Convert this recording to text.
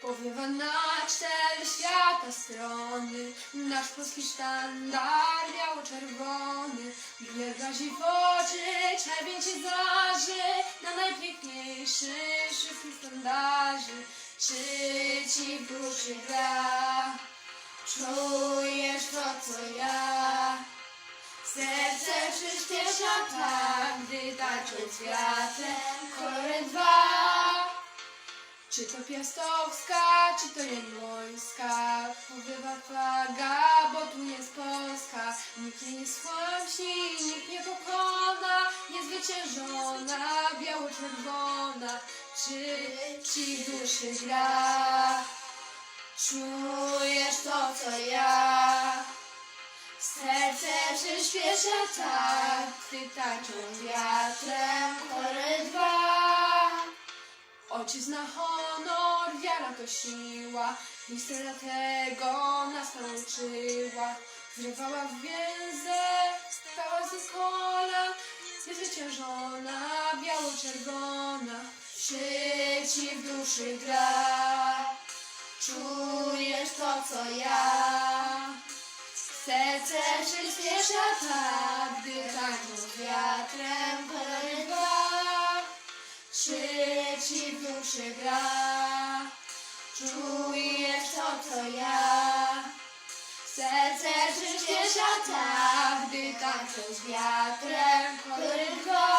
Powiewa na cztery świata strony Nasz polski sztandar biało-czerwony Biel gazi w oczy, czerwień ci zdarzy Na najpiękniejszy wszystkich standarzy Czy ci w duszy gra? Czujesz to, co ja Serce przyspiesza tak, gdy tańczą z wiatrem. Czy to piastowska, czy to jagiellońska, powiewa flaga, bo tu jest Polska. Nikt jej nie skłamsi, nikt nie pokona, niezwyciężona, biało-czerwona. Czy ci duszy gra? Czujesz to, co ja? Serce przyspiesza tak, gdy tańczą wiatrem kolory dwa. Ojczyzna, honor, wiara to siła, historia tego nas nauczyła. Zrywała w więzy, stała z kolan, niezwyciężona, biało-czerwona. Czy ci w duszy gra? Czujesz to, co ja? Serce przyspiesza tak, gdy tańczą wiatrem kolory dwa. W duszy gra? Czujesz to, co ja? Serce przyspiesza tak, gdy tańczą z wiatrem dwa.